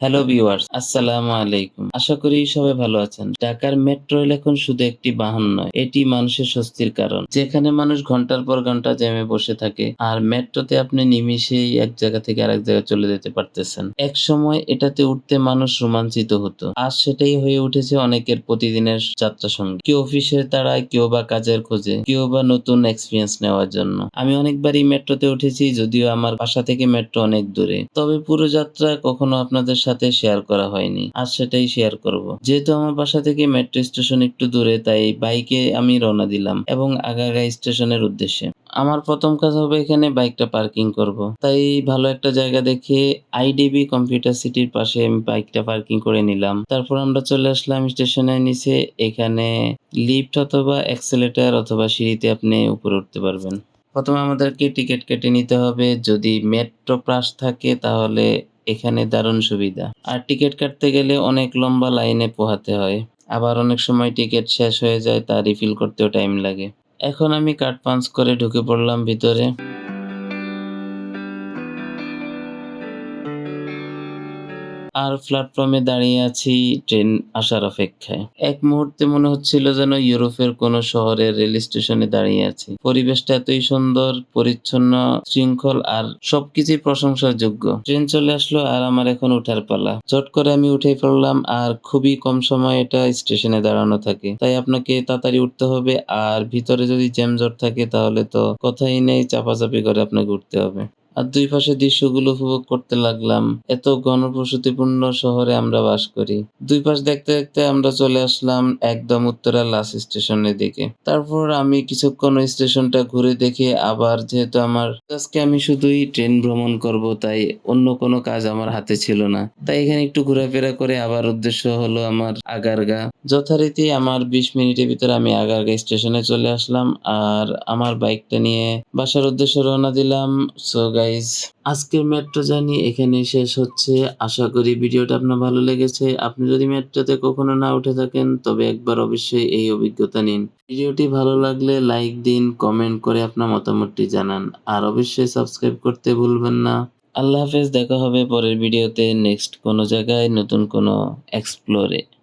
Hello viewers আসসালামু আলাইকুম আশা করি সবাই ভালো আছেন। ঢাকার মেট্রো রেল এখন শুধু একটি বাহন নয়, এটি মানুষের স্বস্তির কারণ। যেখানে মানুষ ঘণ্টার পর ঘণ্টা জ্যামে বসে থাকে, আর মেট্রোতে আপনি নিমিশেই এক জায়গা থেকে আরেক জায়গায় চলে যেতে পারতেছেন। এক সময় এটাতে উঠতে মানুষ রোমাঞ্চিত হতো, আর সেটাই হয়ে উঠেছে অনেকের প্রতিদিনের যাত্রা সঙ্গী। কেউ অফিসের তাড়ায়, কেউ বা কাজের খোঁজে, কেউ বা নতুন এক্সপিরিয়েন্স নেওয়ার জন্য। আমি অনেকবারই মেট্রোতে উঠেছি, যদিও আমার বাসা থেকে মেট্রো অনেক দূরে। তবে পুরো যাত্রা কখনো আপনাদের সাথে শেয়ার করা হয়নি। আজ সেটাই শেয়ার করব। যেহেতু আমার বাসা থেকে মেট্রো স্টেশন একটু দূরে, তাই বাইকে আমি রওনা দিলাম এবং আগাগা স্টেশনের উদ্দেশ্যে। আমার প্রথম কাজ হবে এখানে বাইকটা পার্কিং করব। তাই ভালো একটা জায়গা দেখে আইডিবি কম্পিউটার সিটির পাশে আমি বাইকটা পার্কিং করে নিলাম। তারপর আমরা চলে আসলাম স্টেশনের নিচে। এখানে লিফট অথবা অ্যাক্সেলেটার অথবা সিঁড়িতে আপনি উপরে উঠতে পারবেন। প্রথমে আমাদেরকে টিকিট কেটে নিতে হবে। যদি মেট্রো পাস থাকে তাহলে এখানে দারুণ সুবিধা। আর টিকিট কাটতে গেলে অনেক লম্বা লাইনে পোহাতে হয়। আবার অনেক সময় টিকিট শেষ হয়ে যায় তা রিফিল করতেও টাইম লাগে। এখন আমি কার্ড পাঞ্চ করে ঢুকে পড়লাম ভিতরে। আর প্ল্যাটফর্মে দাঁড়িয়ে আছি ট্রেন আসার অপেক্ষায়। এক মুহূর্তে মনে হচ্ছিল যেন ইউরোপের কোনো শহরের রেল স্টেশনে দাঁড়িয়ে আছি। পরিবেশটা এতই সুন্দর, পরিচ্ছন্ন, শৃঙ্খল আর সবকিছুই প্রশংসার যোগ্য ট্রেন চলে আসলো আর আমার এখন উঠার পালা। চট করে আমি উঠে পড়লাম আর খুবই কম সময় এটা স্টেশনে দাঁড়ানো থাকে। তাই আপনাকে তাড়াতাড়ি উঠতে হবে আর ভিতরে যদি জ্যামজট থাকে তাহলে তো কথাই নেই, চাপাচাপি করে আপনাকে উঠতে হবে। আর দুই পাশে দৃশ্যগুলো উপভোগ করতে লাগলাম। এত গণবসতিপূর্ণ শহরে আমরা বাস করি। দুই পাশ দেখতে দেখতে আমরা চলে আসলাম একদম উত্তরা লাস স্টেশনের দিকে। তারপর আমি কিছুক্ষণ স্টেশনটা ঘুরে দেখে আবার যেহেতু আমার আজকে আমি শুধুই ট্রেন ভ্রমণ করব, তাই অন্য কোনো কাজ আমার হাতে ছিল না। তাই এখানে একটু ঘোরাফেরা করে আবার উদ্দেশ্য হলো আমার আগারগা। যথারীতি আমার বিশ মিনিটের ভিতরে আমি আগারগা স্টেশনে চলে আসলাম, আর আমার বাইকটা নিয়ে বাসার উদ্দেশ্যে রওনা দিলাম। সো গাইজ আজকের মেট্রো জার্নি এখানে শেষ হচ্ছে। আশা করি ভিডিওটা আপনার ভালো লেগেছে। আপনি যদি মেট্রোতে কখনো না উঠে থাকেন, তবে একবার অবশ্যই এই অভিজ্ঞতা নিন। ভিডিওটি ভালো লাগলে লাইক দিন কমেন্ট করে আপনার মতামতটি জানান। আর অবশ্যই সাবস্ক্রাইব করতে ভুলবেন না। আল্লাহ হাফেজ, দেখা হবে পরের ভিডিওতে নেক্সট কোনো জায়গায়, নতুন কোনো এক্সপ্লোরে